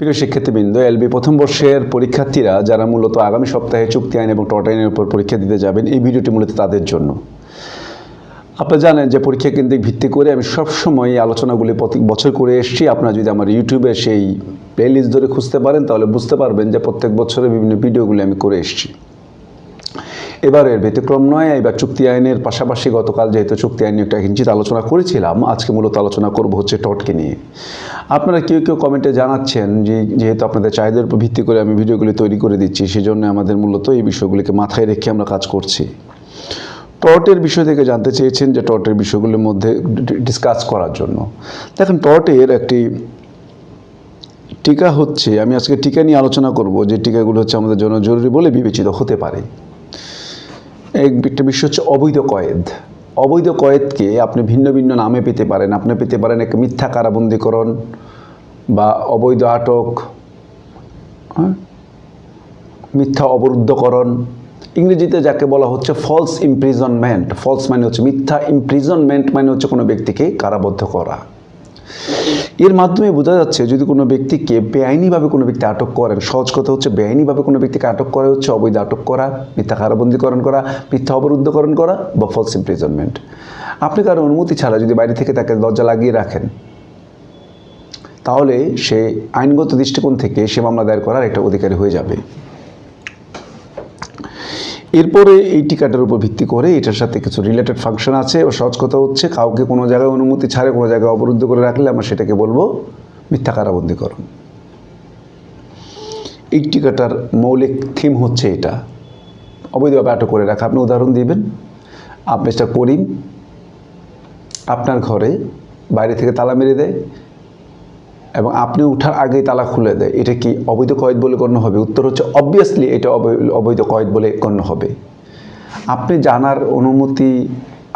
প্রিয় শিক্ষার্থীবৃন্দ, এলবি প্রথম বর্ষের পরীক্ষার্থীরা যারা মূলত আগামী সপ্তাহে চুক্তি আইন এবং টট আইনের উপর পরীক্ষা দিতে যাবেন, এই ভিডিওটি মূলত তাদের জন্য। আপনারা জানেন যে পরীক্ষা কেন্দ্রিক ভিত্তি করে আমি সবসময় আলোচনাগুলি প্রতি বছর করে এসেছি। আপনারা যদি আমার ইউটিউবে সেই প্লেলিস্ট ধরে খুঁজতে পারেন, তাহলে বুঝতে পারবেন যে প্রত্যেক বছরের বিভিন্ন ভিডিওগুলি আমি করে এসেছি। এবারের ব্যতিক্রম নয়, এবার চুক্তি আইনের পাশাপাশি গতকাল যেহেতু চুক্তি আইন একটা কিঞ্চিত আলোচনা করেছিলাম, আজকে মূলত আলোচনা করব হচ্ছে টটকে নিয়ে। আপনারা কেউ কেউ কমেন্টে জানাচ্ছেন যে যেহেতু আপনাদের চাহিদার উপর ভিত্তি করে আমি ভিডিওগুলি তৈরি করে দিচ্ছি, সেজন্য আমাদের মূলত এই বিষয়গুলিকে মাথায় রেখে আমরা কাজ করছি। টটের বিষয় থেকে জানতে চেয়েছেন যে টটের বিষয়গুলির মধ্যে ডিসকাস করার জন্য। দেখেন টটের একটি টিকা হচ্ছে, আমি আজকে টিকা নিয়ে আলোচনা করব, যে টিকাগুলো হচ্ছে আমাদের জন্য জরুরি বলে বিবেচিত হতে পারে। একটা বিষয় হচ্ছে অবৈধ কয়েদ। অবৈধ কয়েদকে আপনি ভিন্ন ভিন্ন নামে পেতে পারেন। আপনি পেতে পারেন এক মিথ্যা কারাবন্দীকরণ বা অবৈধ আটক হ্যাঁ? মিথ্যা অবরুদ্ধকরণ। ইংরেজিতে যাকে বলা হচ্ছে ফলস ইমপ্রিজনমেন্ট ফলস মানে হচ্ছে মিথ্যা ইমপ্রিজনমেন্ট মানে হচ্ছে কোনো ব্যক্তিকে কারাবদ্ধ করা। এর মাধ্যমে বোঝা যাচ্ছে যদি কোনো ব্যক্তিকে বেআইনিভাবে কোনো ব্যক্তি আটক করেন সহজ কথা হচ্ছে বেআইনিভাবে কোনো ব্যক্তিকে আটক করা হচ্ছে, অবৈধ আটক করা, মিথ্যা কারাবন্দীকরণ করা, মিথ্যা অবরুদ্ধকরণ করা বা ফলস ইমপ্রিজনমেন্ট আপনি কারও অনুমতি ছাড়া যদি বাইরে থেকে তাকে দরজা লাগিয়ে রাখেন, তাহলে সে আইনগত দৃষ্টিকোণ থেকে সে মামলা দায়ের করার একটা অধিকারী হয়ে যাবে। এরপরে এই টিকাটার উপর ভিত্তি করে এটার সাথে কিছু রিলেটেড ফাংশন আছে, ও সহজ কথা হচ্ছে, কাউকে কোনো জায়গায় অনুমতি ছাড়ে, কোনো জায়গায় অবরুদ্ধ করে রাখলে আমরা সেটাকে বলব মিথ্যা কারাবন্দীকরণ। এই টিকাটার মৌলিক থিম হচ্ছে এটা। অবৈধভাবে আটক করে রাখা, আপনি উদাহরণ দিবেন। আপনি সেটা করিম, আপনার ঘরে বাইরে থেকে তালা মেরে দেয় এবং আপনি উঠার আগেই তালা খুলে দেয়। এটা কি অবৈধ কয়েদ বলে গণ্য হবে? উত্তর হচ্ছে অবভিয়াসলি এটা অবৈধ কয়েদ বলে গণ্য হবে। আপনি জানার অনুমতি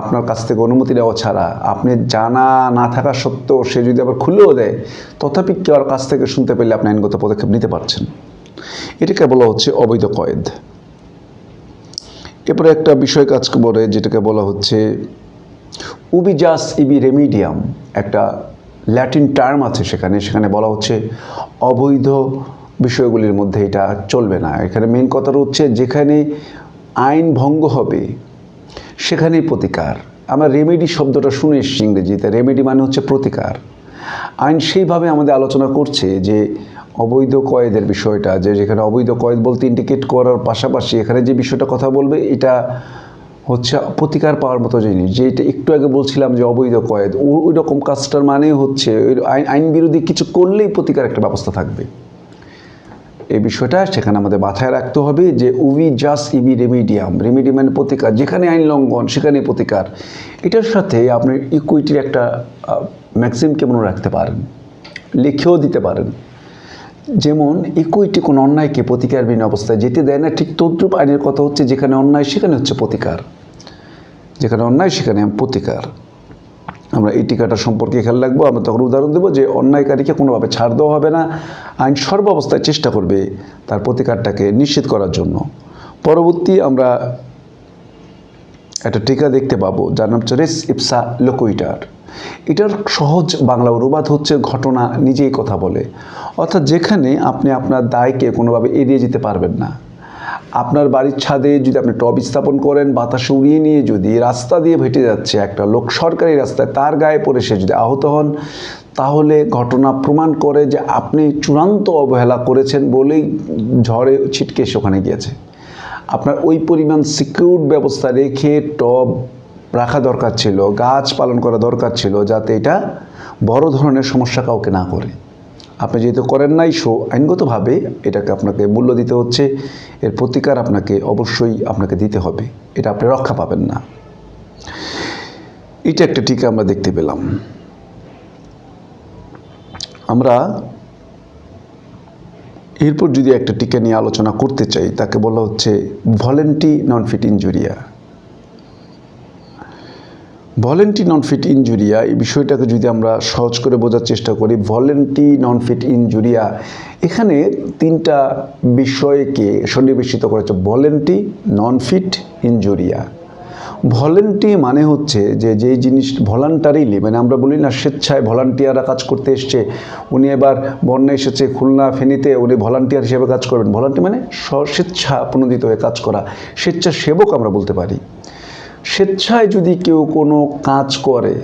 আপনার কাছ থেকে অনুমতি নেওয়া ছাড়া, আপনি জানা না থাকা সত্ত্বেও সে যদি আবার খুলেও দেয়, তথাপি কেউ কাছ থেকে শুনতে পেলে আপনি আইনগত পদক্ষেপ নিতে পারছেন। এটাকে বলা হচ্ছে অবৈধ কয়েদ। এরপরে একটা বিষয় কাজ করে, যেটাকে বলা হচ্ছে উবিজাস ইবি রেমিডিয়াম একটা ল্যাটিন টার্ম আছে সেখানে সেখানে বলা হচ্ছে অবৈধ বিষয়গুলির মধ্যে এটা চলবে না। এখানে মেন কথাটা হচ্ছে যেখানে আইন ভঙ্গ হবে, সেখানেই প্রতিকার। আমরা রেমেডি শব্দটা শুনে এসেছি ইংরেজিতে। রেমেডি মানে হচ্ছে প্রতিকার। আইন সেইভাবে আমাদের আলোচনা করছে যে অবৈধ কয়েদের বিষয়টা, যে যেখানে অবৈধ কয়েদ বলতে ইন্ডিকেট করার পাশাপাশি এখানে যে বিষয়টা কথা বলবে, এটা হচ্ছে প্রতিকার পাওয়ার মতো জিনিস, যেটা একটু আগে বলছিলাম যে অবৈধ কয়েদ ওই রকম কাজটার মানে হচ্ছে আইন বিরোধী কিছু করলেই প্রতিকার একটা ব্যবস্থা থাকবে। এই বিষয়টা সেখানে আমাদের মাথায় রাখতে হবে যে উই জাস ইবি রেমিডিয়াম রেমিডি মানে প্রতিকার, যেখানে আইন লঙ্ঘন সেখানে প্রতিকার। এটার সাথে আপনি ইকুইটির একটা ম্যাক্সিমকে মনে রাখতে পারেন, লিখেও দিতে পারেন। যেমন ইকুইটি কোনো অন্যায়কে প্রতিকারবিহীন অবস্থায় যেতে দেয় না, ঠিক তদ্রুপ আইনের কথা হচ্ছে যেখানে অন্যায় সেখানে হচ্ছে প্রতিকার। যেখানে অন্যায়, সেখানে প্রতিকার। আমরা এই টিকাটা সম্পর্কে খেয়াল রাখব। আমরা তখন উদাহরণ দেবো যে অন্যায়কারীকে কোনোভাবে ছাড় দেওয়া হবে না। আইন সর্বাবস্থায় চেষ্টা করবে তার প্রতিকারটাকে নিশ্চিত করার জন্য। পরবর্তী আমরা একটা টিকা দেখতে পাবো, যার নাম হচ্ছে রেস ইপসা লোকুইটার। এটার সহজ বাংলা অনুবাদ হচ্ছে ঘটনা নিজেই কথা বলে। অর্থাৎ যেখানে আপনি আপনার দায়কে কোনোভাবে এড়িয়ে যেতে পারবেন না। আপনার বাড়ির ছাদে যদি আপনি টব স্থাপন করেন, বাতাস উড়িয়ে নিয়ে যদি রাস্তা দিয়ে ভেটে যাচ্ছে একটা লোক সরকারি রাস্তায়, তার গায়ে পড়ে সে যদি আহত হন, তাহলে ঘটনা প্রমাণ করে যে আপনি চূড়ান্ত অবহেলা করেছেন বলেই ঝড়ে ছিটকে এসে ওখানে গিয়েছে। আপনার ওই পরিমাণ সিকিউর ব্যবস্থা রেখে টব রাখা দরকার ছিল, গাছ পালন করা দরকার ছিল, যাতে এটা বড় ধরনের সমস্যা কাউকে না করে। আপনি যেহেতু করেন নাই সো আইনগতভাবে এটাকে আপনাকে মূল্য দিতে হচ্ছে। এর প্রতিকার আপনাকে অবশ্যই আপনাকে দিতে হবে। এটা আপনি রক্ষা পাবেন না। এটা একটা টিকা আমরা দেখতে পেলাম। আমরা এরপর যদি একটা টিকা নিয়ে আলোচনা করতে চাই, তাকে বলা হচ্ছে ভলেন্টি নন ফিট ইঞ্জুরিয়া ভলেন্টি নন ফিট ইঞ্জুরিয়া এই বিষয়টাকে যদি আমরা সহজ করে বোঝার চেষ্টা করি, ভলেন্টি নন ফিট ইঞ্জুরিয়া এখানে তিনটা বিষয়কে সন্নিবেশিত করেছে ভলেন্টি নন ফিট ইঞ্জুরিয়া ভলেন্টি মানে হচ্ছে যে যেই জিনিস ভলান্টারিলি মানে আমরা বলি না স্বেচ্ছায় ভলান্টিয়াররা কাজ করতে এসছে, উনি এবার বন্যা এসেছে, খুলনা ফেনীতে উনি ভলান্টিয়ার হিসেবে কাজ করবেন। ভলান্টি মানে স্বেচ্ছা প্রণোদিত হয়ে কাজ করা, স্বেচ্ছাসেবক আমরা বলতে পারি। স্বেচ্ছায় যদি কেউ কোনো কাজ করে,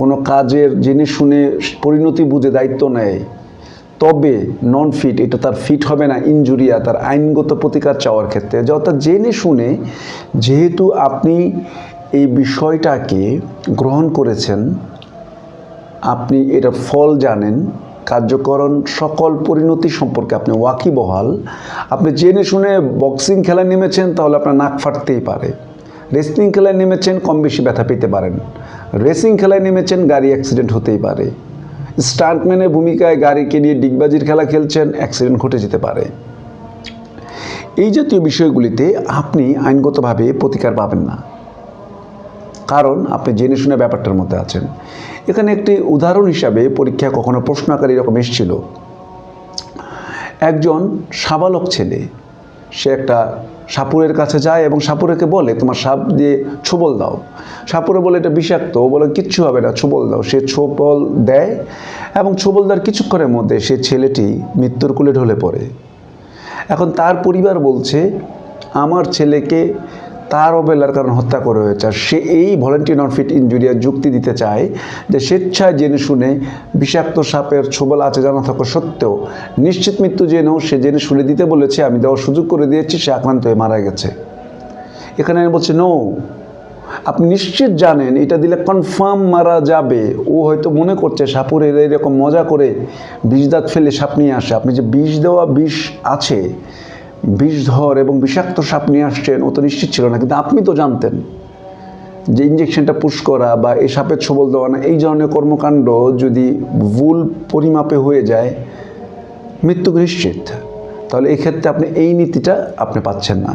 কোনো কাজের জেনে শুনে পরিণতি বুঝে দায়িত্ব নেয়, তবে নন ফিট এটা তার ফিট হবে না ইনজুরিয়া তার আইনগত প্রতিকার চাওয়ার ক্ষেত্রে, যে অর্থাৎ জেনে শুনে যেহেতু আপনি এই বিষয়টাকে গ্রহণ করেছেন, আপনি এটা ফল জানেন, কার্যকরণ সকল পরিণতি সম্পর্কে আপনি ওয়াকিবহাল, আপনি জেনে শুনে বক্সিং খেলায় নেমেছেন, তাহলে আপনার নাক ফাটতেই পারে। রেসলিং খেলায় নেমেছেন, কম বেশি ব্যথা পেতে পারেন। রেসিং খেলায় নেমেছেন, গাড়ি অ্যাক্সিডেন্ট হতেই পারে। স্টান্টম্যানের ভূমিকায় গাড়িকে নিয়ে ডিগবাজির খেলা খেলছেন অ্যাক্সিডেন্ট ঘটে যেতে পারে। এই জাতীয় বিষয়গুলিতে আপনি আইনগতভাবে প্রতিকার পাবেন না। কারণ আপনি জেনে শুনে ব্যাপারটার মধ্যে আছেন। এখানে একটি উদাহরণ হিসাবে পরীক্ষা কখনো প্রশ্ন আকারে এরকম এসেছিল। একজন সাবালক ছেলে সে একটা সাপুরের কাছে যায় এবং সাপুরেকে বলে, তোমার সাপ দিয়ে ছোবল দাও। সাপুরে বলে, এটা বিষাক্ত। ও বলে, কিচ্ছু হবে না, ছোবল দাও। সে ছোবল দেয় এবং ছোবল দেওয়ার কিছুক্ষণের মধ্যে সে ছেলেটি মৃত্যুর কুলে ঢলে পড়ে। এখন তার পরিবার বলছে, আমার ছেলেকে তার অবহেলার কারণে হত্যা করা হয়েছে। আর সে এই ভলেন্টিয়ার নন ফিট ইঞ্জুরিয়ার যুক্তি দিতে চায় যে স্বেচ্ছায় জেনে শুনে বিষাক্ত সাপের ছোবল আছে জানা থাকা সত্ত্বেও নিশ্চিত মৃত্যু জেনেও সে জেনে শুনে দিতে বলেছে, আমি দেওয়ার সুযোগ করে দিয়েছি, সে আক্রান্ত হয়ে মারা গেছে। এখানে আমি বলছি নো আপনি নিশ্চিত জানেন, এটা দিলে কনফার্ম মারা যাবে। ও হয়তো মনে করছে সাপুরের এরকম মজা করে বিষ দাঁত ফেলে সাপ নিয়ে আসে। আপনি যে বিষ দেওয়া বিষ আছে বিষধর এবং বিষাক্ত সাপ নিয়ে আসছেন, ও তো নিশ্চিত ছিল না, কিন্তু আপনি তো জানতেন যে ইঞ্জেকশনটা পুশ করা বা এই সাপের ছবল দেওয়া না, এই ধরনের কর্মকাণ্ড যদি ভুল পরিমাপে হয়ে যায়, মৃত্যু নিশ্চিত। তাহলে এক্ষেত্রে আপনি এই নীতিটা আপনি পাচ্ছেন না।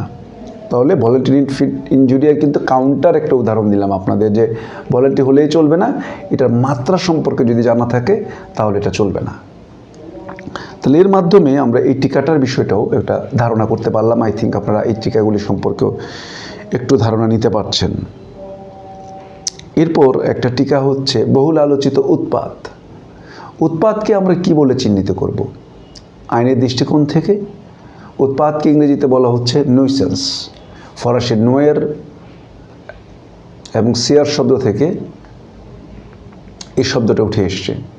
তাহলে ভলেন্টারি ফিট ইঞ্জুরিয়ার কিন্তু কাউন্টার একটা উদাহরণ দিলাম আপনাদের যে ভলেন্টি হলেই চলবে না, এটার মাত্রা সম্পর্কে যদি জানা থাকে, তাহলে এটা চলবে না। তাহলে এর মাধ্যমে আমরা এই টিকাটার বিষয়টাও একটা ধারণা করতে পারলাম। আই থিঙ্ক আপনারা এই টিকাগুলি সম্পর্কেও একটু ধারণা নিতে পারছেন। এরপর একটা টিকা হচ্ছে বহুল আলোচিত উৎপাত। উৎপাতকে আমরা কি বলে চিহ্নিত করব? আইনের দৃষ্টিকোণ থেকে উৎপাতকে ইংরেজিতে বলা হচ্ছে নুইসেন্স ফরাসি নোয়ের এবং সিয়ার শব্দ থেকে এই শব্দটা উঠে এসছে।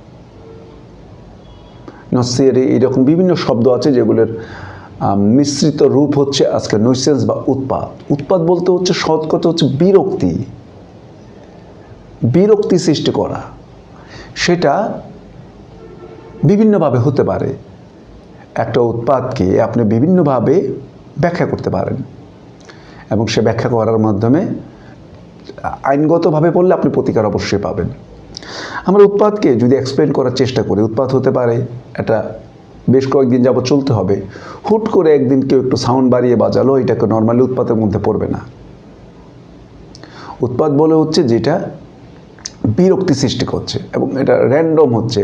নসিয়ারি এইরকম বিভিন্ন শব্দ আছে যেগুলোর মিশ্রিত রূপ হচ্ছে আজকে নৈসেন্স বা উৎপাত। উৎপাত বলতে হচ্ছে সৎ কথা হচ্ছে বিরক্তি। বিরক্তি সৃষ্টি করা। সেটা বিভিন্নভাবে হতে পারে। একটা উৎপাদকে আপনি বিভিন্নভাবে ব্যাখ্যা করতে পারেন। এবং সে ব্যাখ্যা করার মাধ্যমে আইনগতভাবে বললে আপনি প্রতিকার অবশ্যই পাবেন। আমরা উৎপাদকে যদি এক্সপ্লেন করার চেষ্টা করি উৎপাদ হতে পারে এটা বেশ কয়েকদিন যাবত চলতে হবে, হুট করে একদিন কেউ একটু সাউন্ড বাড়িয়ে বাজালো, এটাকে নর্মালি উৎপাদের মধ্যে পড়বে না। উৎপাদ বলে হচ্ছে যেটা বিরক্তি সৃষ্টি করছে এবং এটা র্যান্ডম হচ্ছে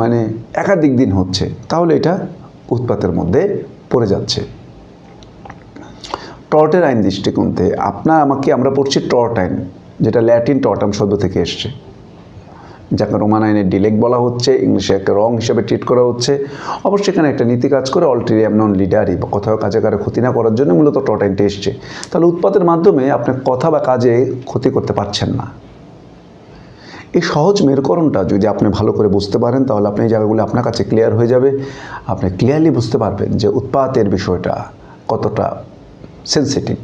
মানে একাধিক দিন হচ্ছে, তাহলে এটা উৎপাতের মধ্যে পড়ে যাচ্ছে। টর্টের আইন দৃষ্টিকোণ থেকে আপনার আমাকে আমরা পড়ছি টর্ট আইন যেটা ল্যাটিন টর্টাম শব্দ থেকে এসছে। যাকে রোমান আইনের ডিলেক বলা হচ্ছে, ইংলিশে একটা রং হিসেবে ট্রিট করা হচ্ছে। অবশ্যই এখানে একটা নীতি কাজ করে অল্টেরিয়াম নন লিডারি বা কোথাও কাজে কারে ক্ষতি না করার জন্য মূলত টর্ট আইনটা এসছে। তাহলে উৎপাদের মাধ্যমে আপনি কথা বা কাজে ক্ষতি করতে পারছেন না। এই সহজ মেরুকরণটা যদি আপনি ভালো করে বুঝতে পারেন, তাহলে আপনি এই জায়গাগুলো আপনার কাছে ক্লিয়ার হয়ে যাবে। আপনি ক্লিয়ারলি বুঝতে পারবেন যে উৎপাতের বিষয়টা কতটা সেন্সিটিভ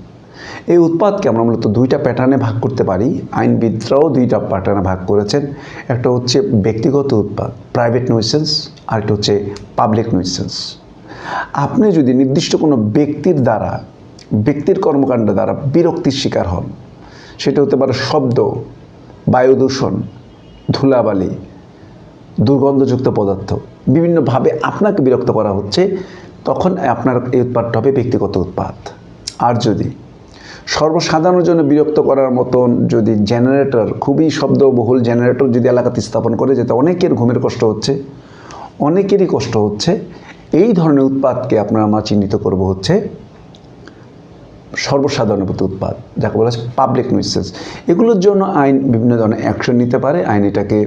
এই উৎপাদকে আমরা মূলত দুইটা প্যাটার্নে ভাগ করতে পারি। আইনবিদরাও দুইটা প্যাটার্নে ভাগ করেছেন। একটা হচ্ছে ব্যক্তিগত উৎপাদ প্রাইভেট নুইসেন্স আর একটা হচ্ছে পাবলিক নুইসেন্স আপনি যদি নির্দিষ্ট কোনো ব্যক্তির দ্বারা, ব্যক্তির কর্মকাণ্ড দ্বারা বিরক্তির শিকার হন, সেটা হতে পারে শব্দ, বায়ু দূষণ, ধুলাবালি, দুর্গন্ধযুক্ত পদার্থ, বিভিন্নভাবে আপনাকে বিরক্ত করা হচ্ছে, তখন আপনার এই উৎপাদটা হবে ব্যক্তিগত উৎপাদ। আর যদি সর্বসাধারণের জন্য বিরক্ত করার মতন যদি জেনারেটর খুবই শব্দবহুল জেনারেটর যদি এলাকাতে স্থাপন করে, যেতে অনেকের ঘুমের কষ্ট হচ্ছে, অনেকেরই কষ্ট হচ্ছে, এই ধরনের উৎপাদকে আপনারা আমরা চিহ্নিত করব হচ্ছে সর্বসাধারণের প্রতি উৎপাদ যাকে বলা হয় পাবলিক নিউসেন্স এগুলোর জন্য আইন বিভিন্ন ধরনের অ্যাকশন নিতে পারে। আইন এটাকে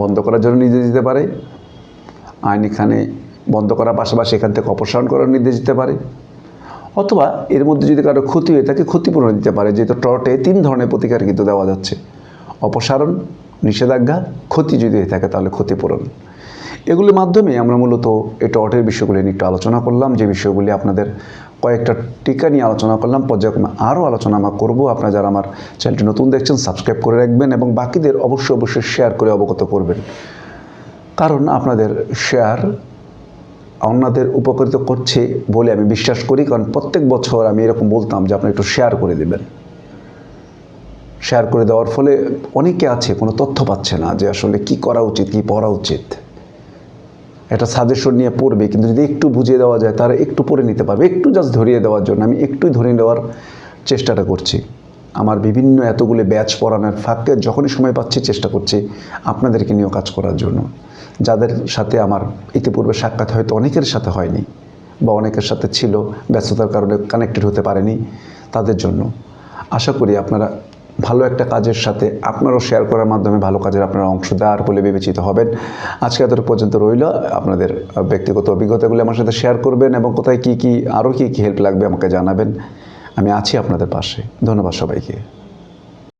বন্ধ করার জন্য নির্দেশ দিতে পারে। আইন এখানে বন্ধ করার পাশাপাশি এখান থেকে অপসারণ করার নির্দেশ দিতে পারে। অথবা এর মধ্যে যদি কারও ক্ষতি হয়ে থাকে, ক্ষতিপূরণ দিতে পারে। যেহেতু টর্টে তিন ধরনের প্রতিকার কিন্তু দেওয়া যাচ্ছে। অপসারণ, নিষেধাজ্ঞা, ক্ষতি যদি হয়ে থাকে তাহলে ক্ষতিপূরণ। এগুলির মাধ্যমে আমরা মূলত এই টর্টের বিষয়গুলি নিয়ে একটু আলোচনা করলাম। যে বিষয়গুলি আপনাদের কয়েকটা টিকা নিয়ে আলোচনা করলাম। পর্যায়ক্রমে আরও আলোচনা আমরা করব। আপনারা যারা আমার চ্যানেলটি নতুন দেখছেন সাবস্ক্রাইব করে রাখবেন এবং বাকিদের অবশ্যই অবশ্যই শেয়ার করে অবগত করবেন। কারণ আপনাদের শেয়ার অন্যদের উপকৃত করছে বলে আমি বিশ্বাস করি, কারণ প্রত্যেক বছর আমি এরকম বলতাম যে আপনি একটু শেয়ার করে দেবেন। শেয়ার করে দেওয়ার ফলে অনেকে আছে, কোনো তথ্য পাচ্ছে না যে আসলে কি করা উচিত, কি পড়া উচিত। একটা সাজেশন নিয়ে পড়বে, কিন্তু যদি একটু বুঝিয়ে দেওয়া যায়, তারা একটু পড়ে নিতে পারবে। একটু জাস্ট ধরিয়ে দেওয়ার জন্য আমি একটু ধরিয়ে নেওয়ার চেষ্টাটা করছি। আমার বিভিন্ন এতগুলো ব্যাচ পড়ানোর ফাঁকে যখনই সময় পাচ্ছি চেষ্টা করছি আপনাদেরকে নিয়েও কাজ করার জন্য। যাদের সাথে আমার ইতিপূর্বে সাক্ষাৎ হয়তো অনেকের সাথে হয়নি বা অনেকের সাথে ছিল, ব্যস্ততার কারণে কানেক্টেড হতে পারেনি তাদের জন্য। আশা করি আপনারা ভালো একটা কাজের সাথে আপনারাও শেয়ার করার মাধ্যমে ভালো কাজের আপনারা অংশদার বলে বিবেচিত হবেন। আজকে এত পর্যন্ত রইল। আপনাদের ব্যক্তিগত অভিজ্ঞতাগুলি আমার সাথে শেয়ার করবেন এবং কোথায় কী কী, আরও কী কী হেল্প লাগবে আমাকে জানাবেন। আমি আছি আপনাদের পাশে। ধন্যবাদ সবাইকে।